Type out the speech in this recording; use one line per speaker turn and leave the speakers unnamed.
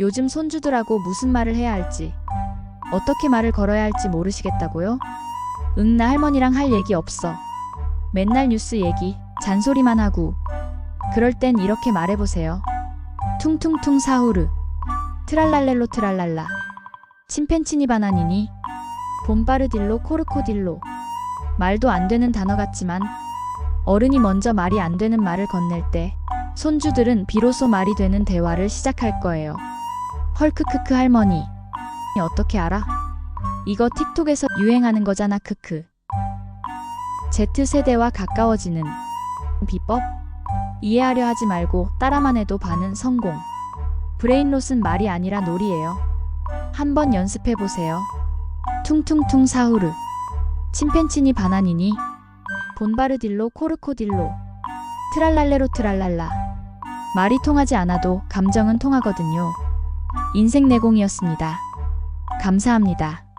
요즘 손주들하고 무슨 말을 해야 할지, 어떻게 말을 걸어야 할지 모르시겠다고요? 응, 나 할머니랑 할 얘기 없어. 맨날 뉴스 얘기, 잔소리만 하고. 그럴 땐 이렇게 말해보세요. 퉁퉁퉁 사후르. 트랄랄렐로 트랄랄라. 침팬치니 바나니니. 봄바르딜로 코르코딜로. 말도 안 되는 단어 같지만 어른이 먼저 말이 안 되는 말을 건넬 때 손주들은 비로소 말이 되는 대화를 시작할 거예요. 헐크크크 할머니. 어떻게 알아? 이거 틱톡에서 유행하는 거잖아 크크. Z세대와 가까워지는 비법? 이해하려 하지 말고 따라만 해도 반은 성공. 브레인롯은 말이 아니라 놀이예요. 한번 연습해 보세요. 퉁퉁퉁 사후르. 침팬치니 바나니니. 본바르딜로 코르코딜로. 트랄랄레로 트랄랄라. 말이 통하지 않아도 감정은 통하거든요. 인생 내공이었습니다. 감사합니다.